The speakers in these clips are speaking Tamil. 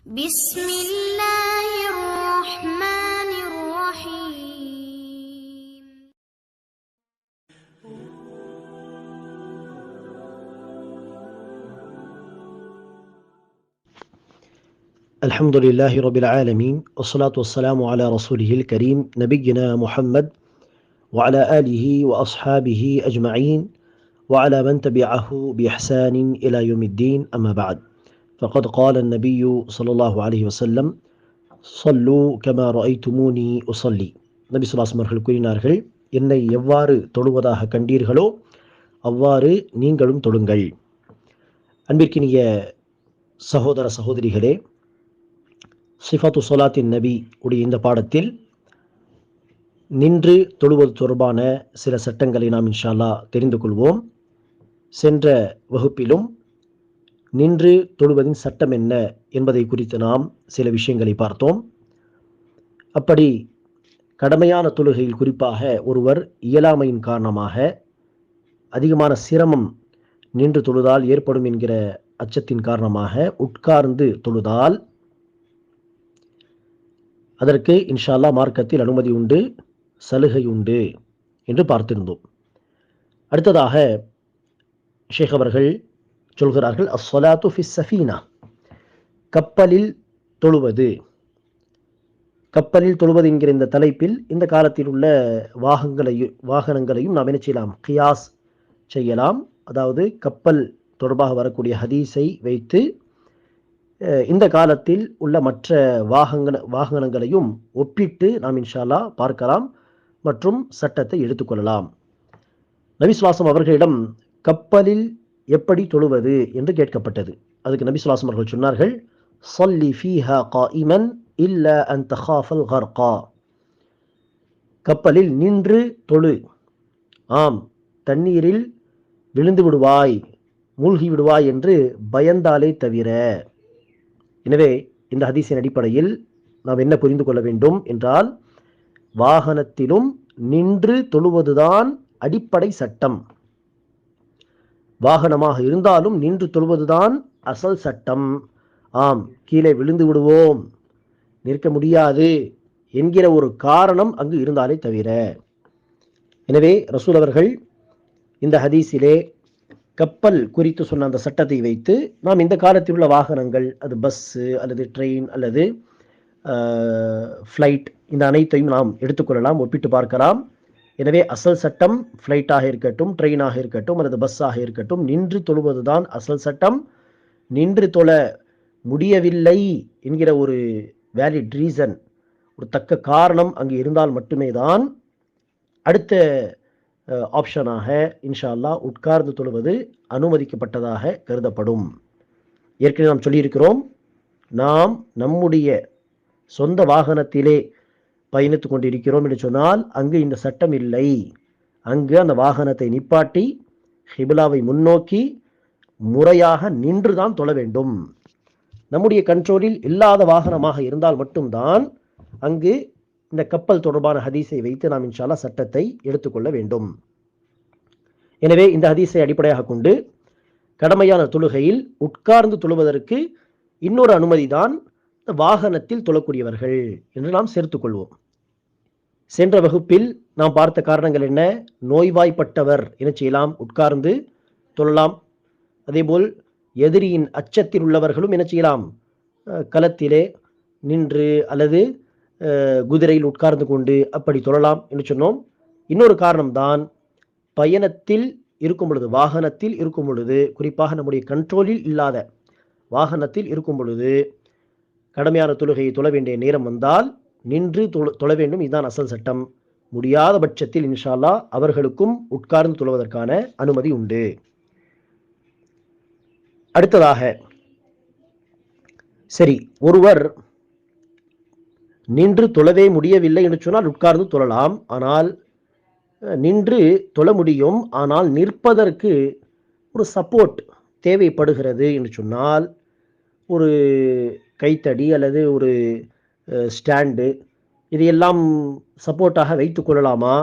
بسم الله الرحمن الرحيم. الحمد لله رب العالمين والصلاة والسلام على رسوله الكريم نبينا محمد وعلى آله وأصحابه أجمعين وعلى من تبعه بإحسان إلى يوم الدين أما بعد. فقد قال النبي صلى الله عليه وسلم صلوا كما رأيتموني أصلي நபி சுல்லாஸ் அவர்கள் கூறினார்கள் என்னை எவ்வாறு தொழுவதாக கண்டீர்களோ அவ்வாறு நீங்களும் தொழுங்கள் அன்பிற்கினிய சகோதர சகோதரிகளே சிஃபத்து சொலாத்தின் நபி உடைய இந்த பாடத்தில் நின்று தொழுவது தொடர்பான சில சட்டங்களை நாம் இன்ஷா அல்லாஹ் தெரிந்து கொள்வோம் சென்ற வகுப்பிலும் நின்று தொழுவதின் சட்டம் என்ன என்பதை குறித்து நாம் சில விஷயங்களை பார்த்தோம். அப்படி கடமையான தொழுகையில் குறிப்பாக ஒருவர் இயலாமையின் காரணமாக அதிகமான சிரமம் நின்று தொழுதால் ஏற்படும் என்கிற அச்சத்தின் காரணமாக உட்கார்ந்து தொழுதால் அதற்கு இன்ஷால்லா மார்க்கத்தில் அனுமதி உண்டு சலுகை உண்டு என்று பார்த்திருந்தோம். அடுத்ததாக ஷேக் அவர்கள் சொல்கிறார்கள் அஸ்வலாத்து ஃபி சஃபீனா கப்பலில் தொழுவது. கப்பலில் தொழுவது என்கிற இந்த தலைப்பில் இந்த காலத்தில் உள்ள வாகங்களையும் வாகனங்களையும் நாம் என்ன செய்யலாம்? கியாஸ் செய்யலாம். அதாவது கப்பல் தொடர்பாக வரக்கூடிய ஹதீஸை வைத்து இந்த காலத்தில் உள்ள மற்ற வாகன வாகனங்களையும் ஒப்பிட்டு நாம் இன்ஷால்லா பார்க்கலாம் மற்றும் சட்டத்தை எடுத்துக்கொள்ளலாம் நபிசுவாசம் அவர்களிடம் கப்பலில் எப்படி தொழுவது என்று கேட்கப்பட்டது. அதுக்கு நபிசுவாசம் அவர்கள் சொன்னார்கள் சொல்லி ஃபீஹா இமன் இல்ல அன் தஹாஃபல் கர்கா. கப்பலில் நின்று தொழு. ஆம் தண்ணீரில் விழுந்து விடுவாய் மூழ்கி விடுவாய் என்று பயந்தாலே தவிர. எனவே இந்த ஹதீஸின் அடிப்படையில் நாம் என்ன புரிந்து கொள்ள வேண்டும் என்றால் வாகனத்திலும் நின்று தொழுவதுதான் அடிப்படை சட்டம். வாகனமாக இருந்தாலும் நின்று தொழுவதுதான் அசல் சட்டம். ஆம் கீழே விழுந்து விடுவோம். நிற்க முடியாது என்கிற ஒரு காரணம் அங்கு இருந்தாலே தவிர. எனவே ரசூல் அவர்கள் இந்த ஹதீஸிலே கப்பல் குறித்து சொன்ன அந்த சட்டத்தை வைத்து நாம் இந்த காலத்தில் உள்ள வாகனங்கள் அது பஸ்ஸு அல்லது ட்ரெயின் அல்லது ஃப்ளைட் இந்த அனைத்தையும் நாம் எடுத்துக்கொள்ளலாம் ஒப்பிட்டு பார்க்கலாம். எனவே அசல் சட்டம் ஃப்ளைட்டாக இருக்கட்டும் ட்ரெயினாக இருக்கட்டும் அல்லது பஸ்ஸாக இருக்கட்டும் நின்று தொழுவதுதான் அசல் சட்டம். நின்று தொழ முடியவில்லை என்கிற ஒரு வேலிட் ரீசன் ஒரு தக்க காரணம் அங்கு இருந்தால் மட்டுமே தான் அடுத்த ஆப்ஷனாக இன்ஷா அல்லா உட்கார்ந்து தொழுவது அனுமதிக்கப்பட்டதாக கருதப்படும். ஏற்கனவே நாம் சொல்லியிருக்கிறோம் நாம் நம்முடைய சொந்த வாகனத்திலே பயணித்து கொண்டிருக்கிறோம் என்று சொன்னால் அங்கு இந்த சட்டம் இல்லை. அங்கு அந்த வாகனத்தை நிப்பாட்டி ஹிபிலாவை முன்னோக்கி முறையாக நின்றுதான் தொழ வேண்டும். நம்முடைய கண்ட்ரோலில் இல்லாத வாகனமாக இருந்தால் மட்டும்தான் அங்கு இந்த கப்பல் தொடர்பான ஹதீஸை வைத்து நாம் இன்ஷால்லா சட்டத்தை எடுத்துக்கொள்ள வேண்டும். எனவே இந்த ஹதீஸை அடிப்படையாக கொண்டு கடமையான தொழுகையில் உட்கார்ந்து தொழுவதற்கு இன்னொரு அனுமதி தான் வாகனத்தில் தொழக்கூடியவர்கள் என்று நாம் சேர்த்துக்கொள்வோம் சென்ற வகுப்பில் நாம் பார்த்த காரணங்கள் என்ன? நோய்வாய்ப்பட்டவர் என்ன செய்யலாம் உட்கார்ந்து தொழலாம். அதேபோல் எதிரியின் அச்சத்தில் உள்ளவர்களும் என்ன செய்யலாம்? களத்திலே நின்று அல்லது குதிரையில் உட்கார்ந்து கொண்டு அப்படி தொழலாம் என்று சொன்னோம். இன்னொரு காரணம்தான் பயணத்தில் இருக்கும் பொழுது வாகனத்தில் இருக்கும் பொழுது குறிப்பாக நம்முடைய கண்ட்ரோலில் இல்லாத வாகனத்தில் இருக்கும் பொழுது கடமையான தொழுகையை தொழ வேண்டிய நேரம் வந்தால் நின்று தொழ- தொழ வேண்டும். இதுதான் அசல் சட்டம். முடியாத பட்சத்தில் இன்ஷால்லா அவர்களுக்கும் உட்கார்ந்து தொழுவதற்கான அனுமதி உண்டு. அடுத்ததாக சரி ஒருவர் நின்று தொழவே முடியவில்லை என்று சொன்னால் உட்கார்ந்து தொழலாம். ஆனால் நின்று தொழ முடியும். ஆனால் நிற்பதற்கு ஒரு சப்போர்ட் தேவைப்படுகிறது என்று சொன்னால் ஒரு கைத்தடி அல்லது ஒரு ஸ்டாண்டு இதையெல்லாம் சப்போர்ட்டாக வைத்துக் கொள்ளலாமா?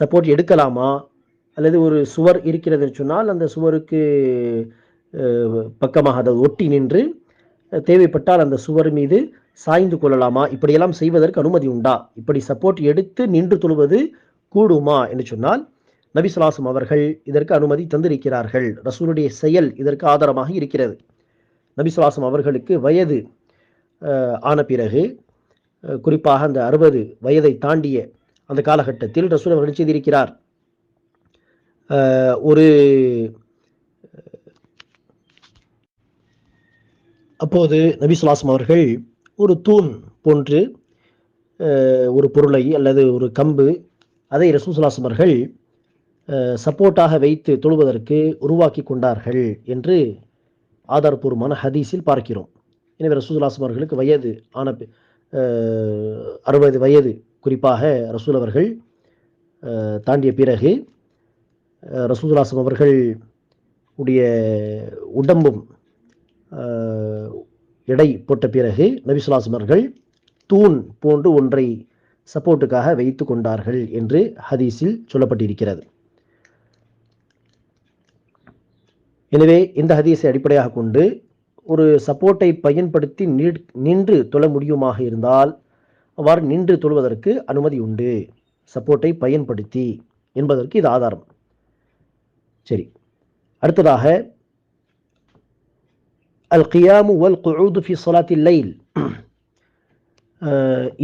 சப்போர்ட் எடுக்கலாமா? அல்லது ஒரு சுவர் இருக்கிறதுன்னு சொன்னால் அந்த சுவருக்கு பக்கமாக அதை ஒட்டி நின்று தேவைப்பட்டால் அந்த சுவர் மீது சாய்ந்து கொள்ளலாமா? இப்படியெல்லாம் செய்வதற்கு அனுமதி உண்டா? இப்படி சப்போர்ட் எடுத்து நின்று தொழுவது கூடுமா? என்று சொன்னால் நபிசுலாசம் அவர்கள் இதற்கு அனுமதி தந்திருக்கிறார்கள். ரசூலுடைய செயல் இதற்கு ஆதாரமாக இருக்கிறது. நபி அவர்களுக்கு வயது ஆன பிறகு குறிப்பாக அந்த அறுபது வயதை தாண்டிய அந்த காலகட்டத்தில் ரசூல் அவர்கள் செய்திருக்கிறார்? ஒரு அப்போது நபி ஸல்லல்லாஹு அவர்கள் ஒரு தூண் போன்று ஒரு பொருளை அல்லது ஒரு கம்பு அதை ரசூல் ஸல்லல்லாஹு அவர்கள் சப்போர்ட்டாக வைத்து தொழுவதற்கு உருவாக்கி கொண்டார்கள் என்று ஆதாரபூர்வமான ஹதீஸில் பார்க்கிறோம். எனவே ரசூலுல்லாஹி அவர்களுக்கு வயது ஆன அறுபது வயது குறிப்பாக ரசூல் அவர்கள் தாண்டிய பிறகு அஹ், அவர்கள் உடைய உடம்பும் எடை போட்ட பிறகு நபி அவர்கள் தூண் போன்று ஒன்றை சப்போர்ட்டுக்காக வைத்து கொண்டார்கள் என்று ஹதீஸில் சொல்லப்பட்டிருக்கிறது. எனவே இந்த ஹதீஸை அடிப்படையாக கொண்டு ஒரு சப்போர்ட்டை பயன்படுத்தி நின்று தொழ முடியுமாக இருந்தால் அவ்வாறு நின்று தொழுவதற்கு அனுமதி உண்டு. சப்போர்ட்டை பயன்படுத்தி என்பதற்கு இது ஆதாரம். சரி. அடுத்ததாக அல் கியாமு வல் குஊது ஃபி ஸலாத்தில் லைல்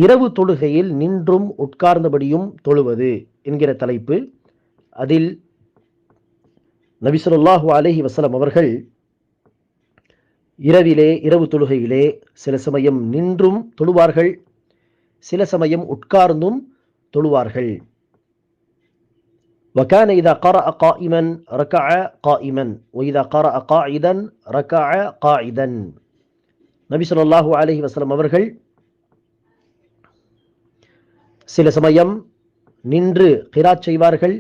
இரவு தொழுகையில் நின்றும் உட்கார்ந்தபடியும் தொழுவது என்கிற தலைப்பு அதில் நபி ஸல்லல்லாஹு அலைஹி வஸல்லம் அவர்கள் இரவிலே இரவு தொழுகையிலே சில சமயம் நின்றும் தொழுவார்கள் சில சமயம் உட்கார்ந்தும் தொழுவார்கள் وكان إذا قرأ قائما ركع قائما وإذا قرأ قاعدا ركع قاعدا நபி ஸல்லல்லாஹு அலைஹி வஸல்லம் அவர்கள் சில சமயம் நின்று கிராத் செய்வார்கள்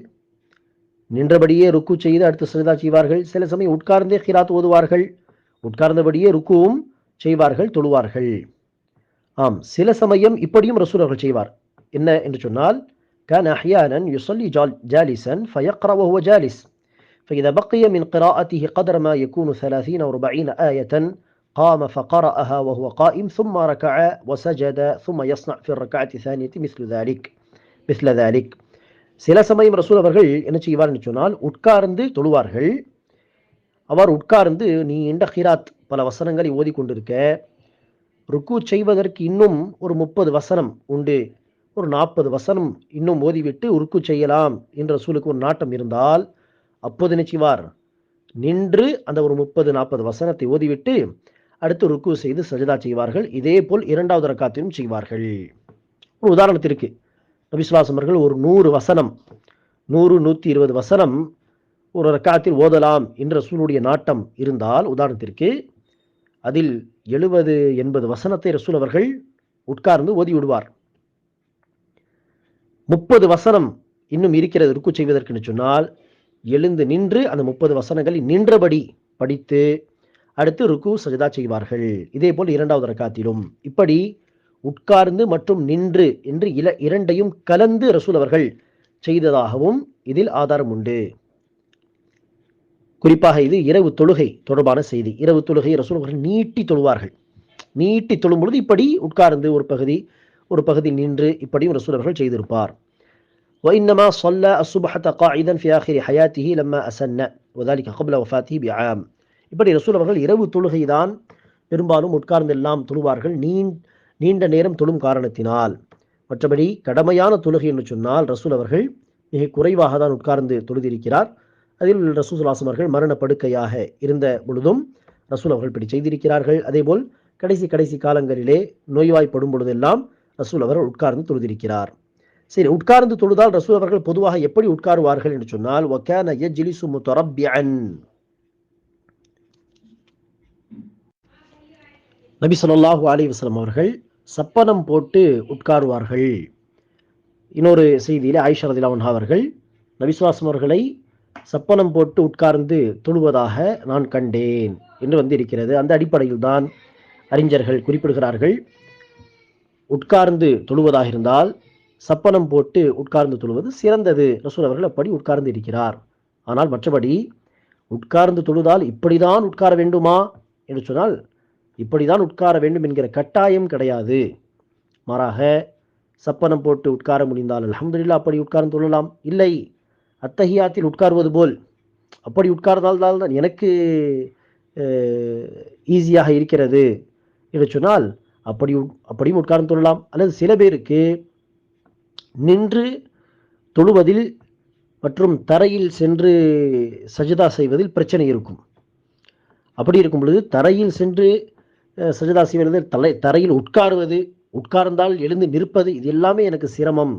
நின்றபடியே ருக்கு செய்து அடுத்து சஜதா செய்வார்கள் சில சமயம் உட்கார்ந்தே கிராத் ஓதுவார்கள் உட்கார்ந்தபடியே ருக்குவும் செய்வார்கள் தொழுவார்கள் ஆம் சில சமயம் இப்படியும் ரசூல் அவர்கள் செய்வார் என்ன என்று சொன்னால் كان أحيانا يصلي جال- جالسا فيقرأ وهو جالس فإذا بقي من قراءته قدر ما يكون ثلاثين أو أربعين آية قام فقرأها وهو قائم ثم ركع وسجد ثم يصنع في الركعة الثانية مثل ذلك مثل ذلك சில சமயம் ரசூல் அவர்கள் என்ன செய்வார் என்று சொன்னால் உட்கார்ந்து தொழுவார்கள். அவர் உட்கார்ந்து நீ இண்ட ஹிராத் பல வசனங்களை ஓதிக்கொண்டிருக்க. ருக்கு செய்வதற்கு இன்னும் ஒரு முப்பது வசனம் உண்டு. ஒரு நாற்பது வசனம் இன்னும் ஓதிவிட்டு ருக்கு செய்யலாம் என்ற ரசூலுக்கு ஒரு நாட்டம் இருந்தால் அப்போது என்ன செய்வார்? நின்று அந்த ஒரு முப்பது நாற்பது வசனத்தை ஓதிவிட்டு அடுத்து ருக்கு செய்து சஜதா செய்வார்கள். இதே போல் இரண்டாவது ரக்காத்தையும் செய்வார்கள். ஒரு உதாரணத்திற்கு நபிசுவாசம் அவர்கள் ஒரு நூறு வசனம் நூறு நூற்றி இருபது வசனம் ஒரு ரக்காத்தில் ஓதலாம் என்ற ரசூலுடைய நாட்டம் இருந்தால் உதாரணத்திற்கு அதில் எழுபது எண்பது வசனத்தை ரசூல் அவர்கள் உட்கார்ந்து ஓதி விடுவார் முப்பது வசனம் இன்னும் இருக்கிறது ருக்கு செய்வதற்குன்னு சொன்னால் எழுந்து நின்று அந்த முப்பது வசனங்களை நின்றபடி படித்து அடுத்து ருக்கு சஜதா செய்வார்கள். இதே போல் இரண்டாவது ரக்காத்திலும். இப்படி உட்கார்ந்து மற்றும் நின்று என்று இல இரண்டையும் கலந்து ரசூல் அவர்கள் செய்ததாகவும் இதில் ஆதாரம் உண்டு குறிப்பாக இது இரவு தொழுகை தொடர்பான செய்தி இரவு தொழுகை ரசூல் அவர்கள் நீட்டி தொழுவார்கள் நீட்டி தொழும் பொழுது இப்படி உட்கார்ந்து ஒரு பகுதி ஒரு பகுதி நின்று இப்படியும் ரசூல் அவர்கள் செய்திருப்பார் وإنما صلى الصبحة قاعدا في آخر حياته لما أسن وذلك قبل وفاته بعام இப்படி ரசூல் அவர்கள் இரவு தொழுகை தான் பெரும்பாலும் உட்கார்ந்து எல்லாம் தொழுவார்கள் நீண் நீண்ட நேரம் தொழும் காரணத்தினால். மற்றபடி கடமையான தொழுகை என்று சொன்னால் ரசூல் அவர்கள் மிக குறைவாக தான் உட்கார்ந்து தொழுதிருக்கிறார். அதில் ரசூசுல்லாசம் அவர்கள் மரண படுக்கையாக இருந்த பொழுதும் ரசூல் அவர்கள் இப்படி செய்திருக்கிறார்கள். அதேபோல் கடைசி கடைசி காலங்களிலே நோய்வாய்ப்படும் பொழுதெல்லாம் ரசூல் அவர்கள் உட்கார்ந்து தொழுதிருக்கிறார். சரி உட்கார்ந்து தொழுதால் ரசூல் அவர்கள் பொதுவாக எப்படி உட்காருவார்கள் என்று சொன்னால் ஒக்கான எஜிலிசு முத்தரப்யன் நபி சொல்லாஹு அலி வஸ்லம் அவர்கள் சப்பனம் போட்டு உட்காருவார்கள். இன்னொரு செய்தியிலே ஆயிஷா அவர்கள் நபிசுவாசம் அவர்களை சப்பனம் போட்டு உட்கார்ந்து தொழுவதாக நான் கண்டேன் என்று வந்து இருக்கிறது அந்த அடிப்படையில் தான் அறிஞர்கள் குறிப்பிடுகிறார்கள் உட்கார்ந்து தொழுவதாக இருந்தால் சப்பனம் போட்டு உட்கார்ந்து தொழுவது சிறந்தது. ரசூல் அவர்கள் அப்படி உட்கார்ந்து இருக்கிறார். ஆனால் மற்றபடி உட்கார்ந்து தொழுதால் இப்படிதான் உட்கார வேண்டுமா? என்று சொன்னால் இப்படிதான் உட்கார வேண்டும் என்கிற கட்டாயம் கிடையாது. மாறாக சப்பனம் போட்டு உட்கார முடிந்தால் அலமதுல்லா அப்படி உட்கார்ந்து கொள்ளலாம். இல்லை அத்தகையாத்தில் உட்கார்வது போல். அப்படி உட்கார்ந்தால் தான் எனக்கு ஈஸியாக இருக்கிறது என்று சொன்னால் அப்படி உட்- அப்படியும் உட்கார்ந்து கொள்ளலாம். அல்லது சில பேருக்கு நின்று தொழுவதில் மற்றும் தரையில் சென்று சஜதா செய்வதில் பிரச்சனை இருக்கும். அப்படி இருக்கும் பொழுது தரையில் சென்று சஜதா செய்வது தலை தரையில் உட்காருவது உட்கார்ந்தால் எழுந்து நிற்பது இது எல்லாமே எனக்கு சிரமம்.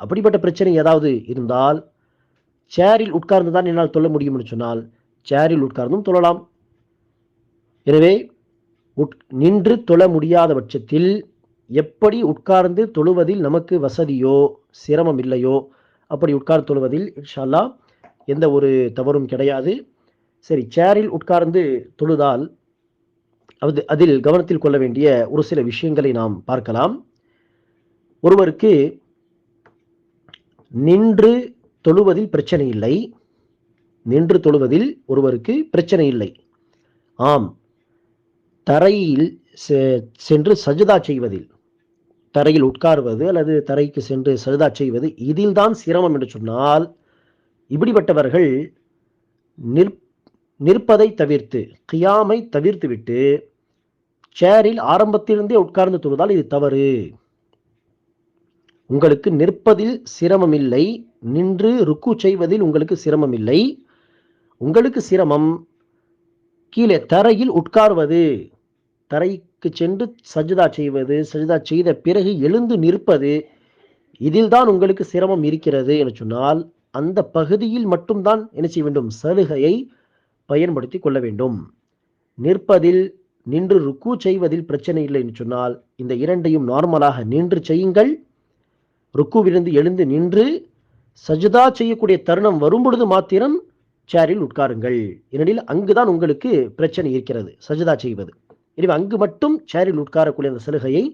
அப்படிப்பட்ட பிரச்சனை ஏதாவது இருந்தால் சேரில் உட்கார்ந்து தான் என்னால் தொழ முடியும்னு சொன்னால் சேரில் உட்கார்ந்தும் தொழலாம். எனவே உட் நின்று தொழ முடியாத பட்சத்தில் எப்படி உட்கார்ந்து தொழுவதில் நமக்கு வசதியோ சிரமம் இல்லையோ அப்படி உட்கார்ந்து தொழுவதில் இன்ஷால்லா எந்த ஒரு தவறும் கிடையாது. சரி சேரில் உட்கார்ந்து தொழுதால் அது அதில் கவனத்தில் கொள்ள வேண்டிய ஒரு சில விஷயங்களை நாம் பார்க்கலாம். ஒருவருக்கு நின்று தொழுவதில் பிரச்சனை இல்லை. நின்று தொழுவதில் ஒருவருக்கு பிரச்சனை இல்லை. ஆம். தரையில் செ- சென்று சஜதா செய்வதில். தரையில் உட்காருவது அல்லது தரைக்கு சென்று சஜதா செய்வது இதில்தான் சிரமம் என்று சொன்னால் இப்படிப்பட்டவர்கள் நிற் நிற்பதை தவிர்த்து கியாமை தவிர்த்துவிட்டு சேரில் ஆரம்பத்திலிருந்தே உட்கார்ந்து தொழுதால் இது தவறு. உங்களுக்கு நிற்பதில் சிரமம் இல்லை நின்று ருக்கு செய்வதில் உங்களுக்கு சிரமம் இல்லை உங்களுக்கு சிரமம் கீழே தரையில் உட்கார்வது தரைக்கு சென்று சஜிதா செய்வது சஜிதா செய்த பிறகு எழுந்து நிற்பது இதில்தான் உங்களுக்கு சிரமம் இருக்கிறது என சொன்னால் அந்த பகுதியில் மட்டும்தான் என்ன செய்ய வேண்டும்? சலுகையை பயன்படுத்தி கொள்ள வேண்டும். நிற்பதில் நின்று ருக்கு செய்வதில் பிரச்சனை இல்லை என்று சொன்னால் இந்த இரண்டையும் நார்மலாக நின்று செய்யுங்கள். ருக்குவிலிருந்து எழுந்து நின்று சஜிதா செய்யக்கூடிய தருணம் வரும் பொழுது மாத்திரம் சேரில் உட்காருங்கள். ஏனெனில் அங்குதான் உங்களுக்கு பிரச்சனை இருக்கிறது சஜிதா செய்வது. எனவே அங்கு மட்டும் சேரில் உட்காரக்கூடிய அந்த சலுகையை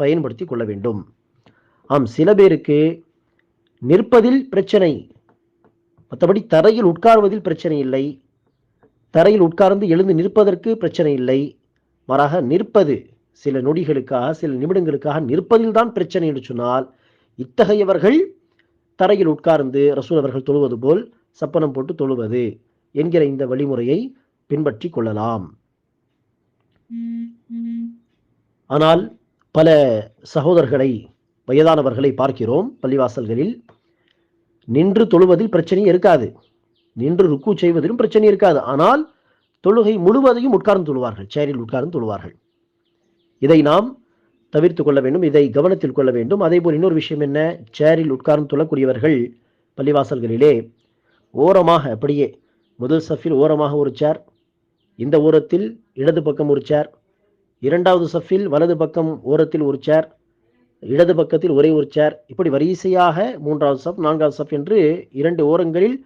பயன்படுத்தி கொள்ள வேண்டும். ஆம் சில பேருக்கு நிற்பதில் பிரச்சனை மற்றபடி தரையில் உட்காருவதில் பிரச்சனை இல்லை. தரையில் உட்கார்ந்து எழுந்து நிற்பதற்கு பிரச்சனை இல்லை. மாறாக நிற்பது சில நொடிகளுக்காக சில நிமிடங்களுக்காக நிற்பதில் தான் பிரச்சனை என்று சொன்னால் இத்தகையவர்கள் தரையில் உட்கார்ந்து ரசூல் அவர்கள் தொழுவது போல் சப்பனம் போட்டு தொழுவது என்கிற இந்த வழிமுறையை பின்பற்றி கொள்ளலாம். ஆனால் பல சகோதரர்களை வயதானவர்களை பார்க்கிறோம் பள்ளிவாசல்களில். நின்று தொழுவதில் பிரச்சனை இருக்காது. நின்று ருக்கு செய்வதிலும் பிரச்சனை இருக்காது. ஆனால் தொழுகை முழுவதையும் உட்கார்ந்து தொழுவார்கள். சேரில் உட்கார்ந்து தொழுவார்கள். இதை நாம் தவிர்த்து கொள்ள வேண்டும். இதை கவனத்தில் கொள்ள வேண்டும். அதே போல் இன்னொரு விஷயம் என்ன? சேரில் உட்கார்ந்து தொழக்கூடியவர்கள் பள்ளிவாசல்களிலே ஓரமாக அப்படியே முதல் சஃபில் ஓரமாக ஒரு சேர் இந்த ஓரத்தில் இடது பக்கம் ஒரு சேர் இரண்டாவது சஃபில் வலது பக்கம் ஓரத்தில் ஒரு சேர் இடது பக்கத்தில் ஒரே ஒரு சேர் இப்படி வரிசையாக மூன்றாவது சப் நான்காவது சப் என்று இரண்டு ஓரங்களில்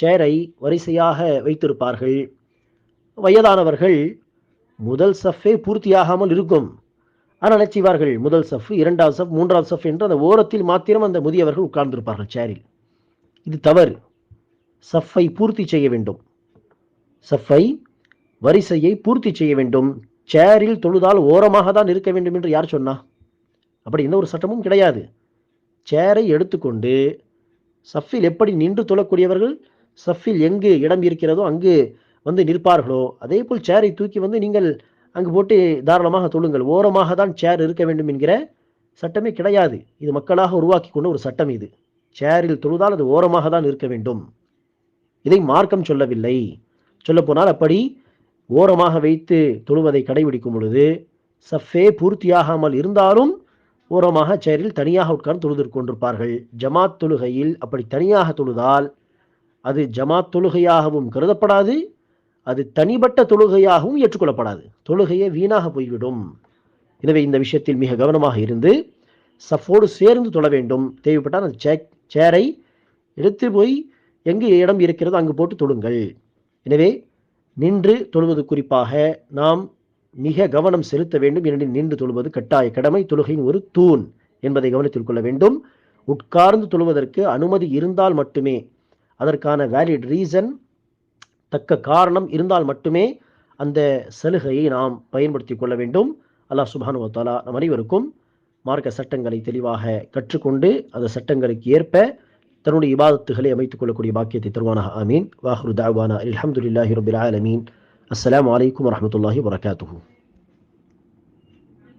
சேரை வரிசையாக வைத்திருப்பார்கள். வயதானவர்கள் முதல் சஃபே பூர்த்தியாகாமல் இருக்கும். ஆனால் என்ன செய்வார்கள் முதல் சஃப் இரண்டாவது சஃப் மூன்றாவது சஃப் என்று அந்த ஓரத்தில் மாத்திரம் அந்த முதியவர்கள் உட்கார்ந்திருப்பார்கள் சேரில். இது தவறு. சஃப்பை பூர்த்தி செய்ய வேண்டும். சஃப்பை வரிசையை பூர்த்தி செய்ய வேண்டும். சேரில் தொழுதால் ஓரமாக தான் இருக்க வேண்டும் என்று யார் சொன்னா? அப்படி எந்த ஒரு சட்டமும் கிடையாது. சேரை எடுத்துக்கொண்டு சஃபில் எப்படி நின்று தொழக்கூடியவர்கள்? சஃபில் எங்கு இடம் இருக்கிறதோ அங்கு வந்து நிற்பார்களோ? அதே போல் சேரை தூக்கி வந்து நீங்கள் அங்கு போட்டு தாராளமாக தொழுங்கள். ஓரமாக தான் சேர் இருக்க வேண்டும் என்கிற சட்டமே கிடையாது. இது மக்களாக உருவாக்கி கொண்ட ஒரு சட்டம் இது. சேரில் தொழுதால் அது ஓரமாக தான் இருக்க வேண்டும். இதை மார்க்கம் சொல்லவில்லை. சொல்லப்போனால் அப்படி ஓரமாக வைத்து தொழுவதை கடைபிடிக்கும் பொழுது சஃபே பூர்த்தியாகாமல் இருந்தாலும் ஓரமாக சேரில் தனியாக உட்கார்ந்து தொழுது கொண்டிருப்பார்கள் ஜமாத் தொழுகையில் அப்படி தனியாக தொழுதால் அது ஜமாத் தொழுகையாகவும் கருதப்படாது அது தனிப்பட்ட தொழுகையாகவும் ஏற்றுக்கொள்ளப்படாது. தொழுகையே வீணாக போய்விடும். எனவே இந்த விஷயத்தில் மிக கவனமாக இருந்து சஃபோடு சேர்ந்து தொழ வேண்டும். தேவைப்பட்டால் அந்த சே சேரை எடுத்து போய் எங்கு இடம் இருக்கிறதோ அங்கு போட்டு தொழுங்கள் எனவே நின்று தொழுவது குறிப்பாக நாம் மிக கவனம் செலுத்த வேண்டும். ஏனெனில் நின்று தொழுவது கட்டாய கடமை. தொழுகையின் ஒரு தூண் என்பதை கவனத்தில் கொள்ள வேண்டும். உட்கார்ந்து தொழுவதற்கு அனுமதி இருந்தால் மட்டுமே அதற்கான வேலிட் ரீசன் தக்க காரணம் இருந்தால் மட்டுமே அந்த சலுகையை நாம் பயன்படுத்தி கொள்ள வேண்டும். அல்லாஹ் சுபானு வத்தாலா நம் அனைவருக்கும் மார்க்க சட்டங்களை தெளிவாக கற்றுக்கொண்டு அந்த சட்டங்களுக்கு ஏற்ப தன்னுடைய இபாதத்துகளை அமைத்துக் கொள்ளக்கூடிய பாக்கியத்தை தருவானாக. ஆமீன். வாஹ்ரு தாவானா அல்ஹம்துலில்லாஹி ரபில் ஆலமீன். அஸ்லாம் வலைக்கம் வரஹ்மத்துல்லாஹி வரகாத்துஹூ